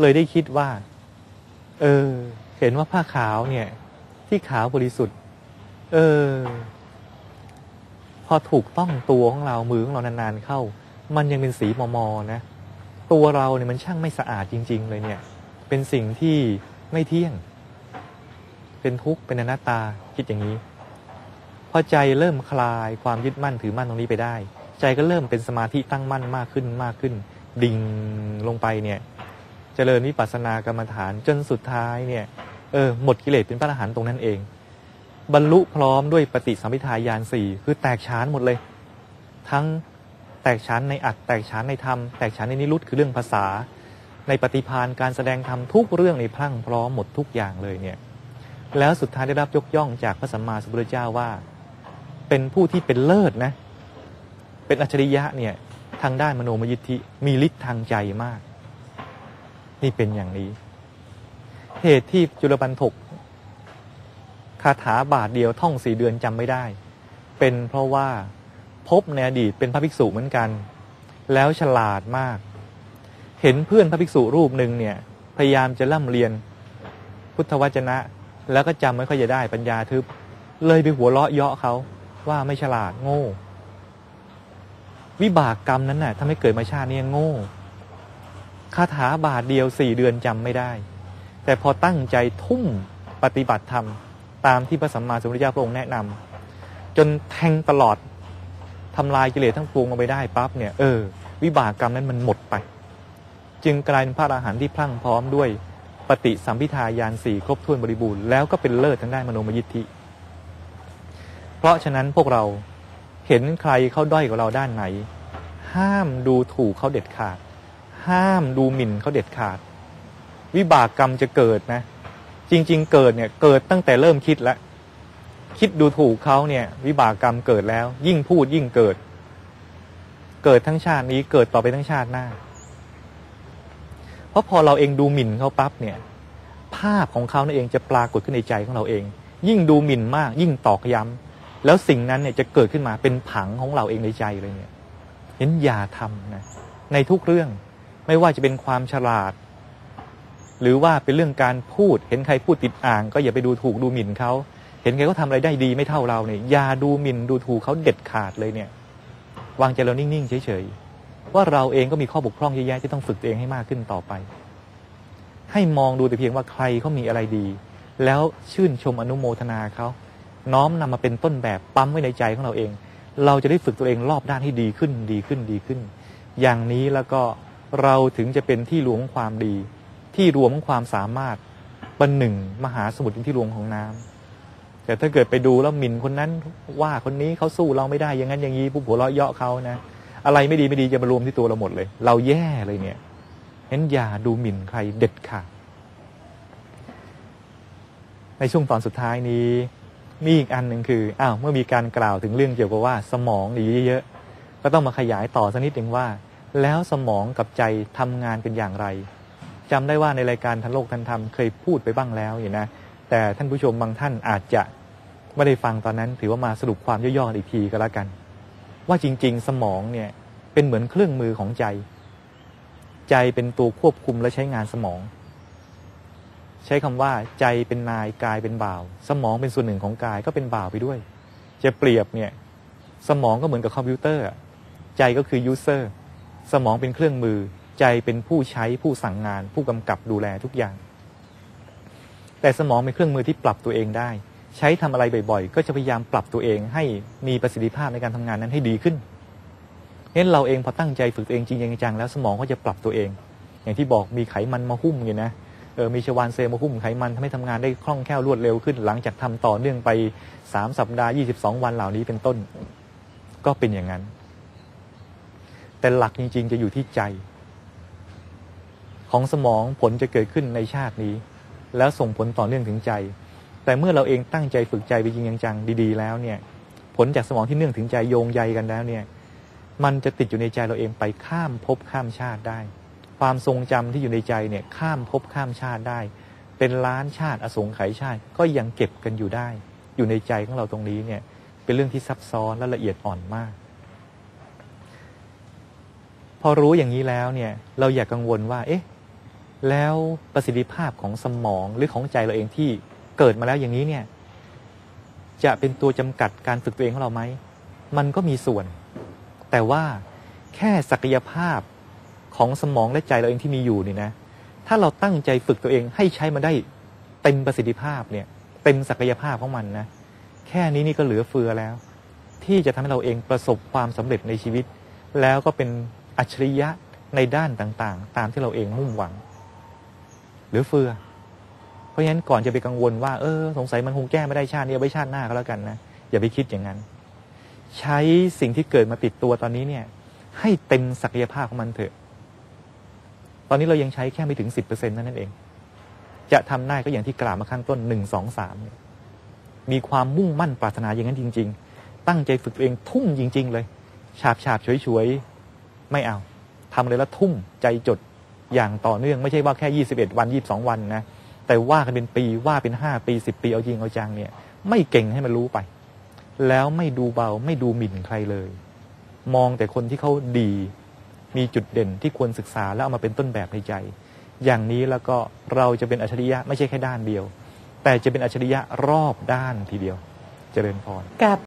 เลยได้คิดว่า เออ เห็นว่าผ้าขาวเนี่ย ที่ขาวบริสุทธิ์ เออ พอถูกต้องตัวของเรามือของเรานานๆเข้า มันยังเป็นสีมอมอนะตัวเราเนี่ยมันช่างไม่สะอาดจริง ๆ เลยเนี่ย เป็นสิ่งที่ไม่เที่ยง เป็นทุกข์เป็นอนัตตาคิดอย่างนี้พอใจเริ่มคลายความยึดมั่นถือมั่นตรงนี้ไปได้ ใจก็เริ่มเป็นสมาธิตั้งมั่นมากขึ้นมากขึ้น ดิ่งลงไปเนี่ย เจริญวิปัสสนากรรมฐานจนสุดท้ายเนี่ยเออหมดกิเลสเป็นพระอรหันต์ตรงนั้นเอง บรรลุพร้อมด้วยปฏิสัมพิทายานสี่คือแตกฉานหมดเลย ทั้งแตกฉานในอัดแตกฉานในธรรม แตกฉานในนิรุตคือเรื่องภาษา ในปฏิพานการแสดงธรรมทุกเรื่องในพรั่งพร้อมหมดทุกอย่างเลยเนี่ยแล้วสุดท้ายได้รับยกย่องจากพระสัมมาสัมพุทธเจ้าว่า เป็นผู้ที่เป็นเลิศนะ เป็นอัจฉริยะเนี่ยทางด้านมโนมยิทธิมีฤทธิ์ทางใจมาก นี่เป็นอย่างนี้ เหตุที่จุลปันถกคาถาบาทเดียวท่องสี่เดือนจำไม่ได้ เป็นเพราะว่าพบในอดีตเป็นพระภิกษุเหมือนกัน แล้วฉลาดมาก เห็นเพื่อนพระภิกษุรูปหนึ่งเนี่ย พยายามจะล่ำเรียนพุทธวจนะ แล้วก็จำไม่ค่อยจะได้ปัญญาทึบ เลยไปหัวเราะเยาะเขาว่าไม่ฉลาดโง่ วิบากกรรมนั้นน่ะถ้าไม่เกิดมาชาตินี้โง่ คาถาบาทเดียวสี่เดือนจำไม่ได้ แต่พอตั้งใจทุ่มปฏิบัติธรรม ตามที่พระสัมมาสัมพุทธเจ้าพระองค์แนะนำจนแทงตลอดทำลายกิเลสทั้งปวงลงไปได้ปั๊บเนี่ยเออวิบากกรรมนั้นมันหมดไป จึงกลายเป็นพระอรหันต์ที่พลั่งพร้อมด้วยปฏิสัมพิทายานสี่ครบถ้วนบริบูรณ์แล้วก็เป็นเลิศทางด้านมโนมยิทธิ เพราะฉะนั้นพวกเราเห็นใครเขาด้อยกว่าเราด้านไหน ห้ามดูถูกเขาเด็ดขาด ห้ามดูหมิ่นเขาเด็ดขาด วิบากกรรมจะเกิดนะ จริง ๆ เกิดเนี่ยเกิดตั้งแต่เริ่มคิดแล้วคิดดูถูกเขาเนี่ย วิบากกรรมเกิดแล้ว ยิ่งพูดยิ่งเกิด เกิดทั้งชาตินี้เกิดต่อไปทั้งชาติหน้า เพราะพอเราเองดูหมิ่นเขาปั๊บเนี่ย ภาพของเขานั่นเองจะปรากฏขึ้นในใจของเราเอง ยิ่งดูหมิ่นมาก ยิ่งตอกย้ำแล้วสิ่งนั้นเนี่ยจะเกิดขึ้นมาเป็นผังของเราเองในใจเลยเนี่ยเห็นอย่าทำนะในทุกเรื่อง ไม่ว่าจะเป็นความฉลาด หรือว่าเป็นเรื่องการพูด เห็นใครพูดติดอ่าง ก็อย่าไปดูถูกดูหมิ่นเขา เห็นใครเขาทาอะไรได้ดีไม่เท่าเราเนี่ยอย่าดูหมิ่นดูถูกเขาเด็ดขาดเลยเนี่ย วางใจเรานิ่งๆเฉยๆว่าเราเองก็มีข้อบกพร่องเยอะแยะที่ต้องฝึกตัวเองให้มากขึ้นต่อไป ให้มองดูแต่เพียงว่าใครเขามีอะไรดี แล้วชื่นชมอนุโมทนาเขาน้อมนำมาเป็นต้นแบบปั๊มไว้ในใจของเราเอง เราจะได้ฝึกตัวเองรอบด้านให้ดีขึ้นดีขึ้นดีขึ้น อย่างนี้แล้วก็ เราถึงจะเป็นที่รวมของความดี ที่รวมของความสามารถเป็นหนึ่งมหาสมุทรที่รวมของน้ำแต่ถ้าเกิดไปดูแล้วหมิ่นคนนั้นว่าคนนี้เขาสู้เราไม่ได้อย่างนั้นอย่างนี้ผู้ผัวเราะเยาะเขานะอะไรไม่ดีไม่ดีจะมารวมที่ตัวเราหมดเลย เราแย่เลยเนี่ยเห็นอย่าดูหมิ่นใครเด็ดขาดในช่วงตอนสุดท้ายนี้มีอีกอันหนึ่งคืออ้าวเมื่อมีการกล่าวถึงเรื่องเกี่ยวกับว่าสมองดีเยอะๆก็ต้องมาขยายต่อสักนิดหนึ่งว่า แล้วสมองกับใจทำงานเป็นอย่างไรจำได้ว่าในรายการทันโลกทันธรรมเคยพูดไปบ้างแล้วอยู่นะแต่ท่านผู้ชมบางท่านอาจจะไม่ได้ฟังตอนนั้น ถือว่ามาสรุปความย่อๆอีกทีก็แล้วกัน ว่าจริง ๆ สมองเนี่ยเป็นเหมือนเครื่องมือของใจ ใจเป็นตัวควบคุมและใช้งานสมอง ใช้คำว่าใจเป็นนายกายเป็นบ่าว สมองเป็นส่วนหนึ่งของกายก็เป็นบ่าวไปด้วย จะเปรียบเนี่ยสมองก็เหมือนกับคอมพิวเตอร์ ใจก็คือยูเซอร์ สมองเป็นเครื่องมือ ใจเป็นผู้ใช้ผู้สั่งงาน ผู้กำกับดูแลทุกอย่าง แต่สมองเป็นเครื่องมือที่ปรับตัวเองได้ ใช้ทำอะไรบ่อยๆ ก็จะพยายามปรับตัวเองให้มีประสิทธิภาพในการทำงานนั้นให้ดีขึ้นเห็นเราเองพอตั้งใจฝึกตัวเองจริงจังแล้วสมองก็จะปรับตัวเอง อย่างที่บอกมีไขมันมาหุ้มอย่างนะเออมีชวานเซลล์มาหุ้มไขมันทำให้ทำงานได้คล่องแคล่วรวดเร็วขึ้น หลังจากทำต่อเนื่องไปสามสัปดาห์ยี่สิบสองวันเหล่านี้เป็นต้น ก็เป็นอย่างนั้น แต่หลักจริง ๆ จะอยู่ที่ใจ ของสมองผลจะเกิดขึ้นในชาตินี้ แล้วส่งผลต่อเนื่องถึงใจ แต่เมื่อเราเองตั้งใจฝึกใจไปจริงจังดี ๆ แล้วเนี่ย ผลจากสมองที่เนื่องถึงใจโยงใยกันแล้วเนี่ย มันจะติดอยู่ในใจเราเองไปข้ามภพข้ามชาติได้ ความทรงจำที่อยู่ในใจเนี่ยข้ามภพข้ามชาติได้ เป็นล้านชาติอสงไขยชาติก็ยังเก็บกันอยู่ได้ อยู่ในใจของเราตรงนี้เนี่ย เป็นเรื่องที่ซับซ้อนและละเอียดอ่อนมาก อรู้อย่างนี้แล้วเนี่ยเราอย่ากกังวลว่า เอ๊ะ แล้วประสิทธิภาพของสมองหรือของใจเราเองที่เกิดมาแล้วอย่างนี้เนี่ยจะเป็นตัวจำกัดการฝึกตัวเองของเราไหม มันก็มีส่วน แต่ว่าแค่ศักยภาพของสมองและใจเราเองที่มีอยู่นี่นะ ถ้าเราตั้งใจฝึกตัวเองให้ใช้มาได้เต็มประสิทธิภาพเนี่ย เต็มศักยภาพของมันนะ แค่นี้นี่ก็เหลือเฟือแล้ว ที่จะทำให้เราเองประสบความสำเร็จในชีวิต แล้วก็เป็น อัจฉริยะในด้านต่างๆ ตามที่เราเองมุ่งหวังหลือเฟือ เพราะฉะนั้นก่อนจะไปกังวลว่า เออ สงสัยมันคงแก้ไม่ได้ชาตินี้เอาไว้ชาติหน้าก็แล้วกันนะอย่าไปคิดอย่างนั้น ใช้สิ่งที่เกิดมาติดตัวตอนนี้เนี่ย ให้เต็มศักยภาพของมันเถอะ ตอนนี้เรายังใช้แค่ไม่ถึงสิบเปอร์เซ็นต์นั่นเอง จะทำได้ก็อย่างที่กล่าวมาข้างต้นหนึ่งสองสามมีความมุ่งมั่นปรารถนาอย่างนั้นจริง ๆ ตั้งใจฝึกตัวเองทุ่มจริง ๆ เลย ฉาบฉาบๆฉวยๆ ไม่เอาทำเลยแล้วทุ่มใจจดอย่างต่อเนื่องไม่ใช่ว่าแค่ 21 วัน 22 วันนะแต่ว่ากันเป็นปีว่าเป็น 5 ปี 10 ปีเอาจริงเอาจังเนี่ย ไม่เก่งให้มันรู้ไป แล้วไม่ดูเบาไม่ดูหมิ่นใครเลย มองแต่คนที่เขาดี มีจุดเด่นที่ควรศึกษาแล้วเอามาเป็นต้นแบบในใจ อย่างนี้แล้วก็เราจะเป็นอัจฉริยะไม่ใช่แค่ด้านเดียว แต่จะเป็นอัจฉริยะรอบด้านทีเดียวเจริญพรกับ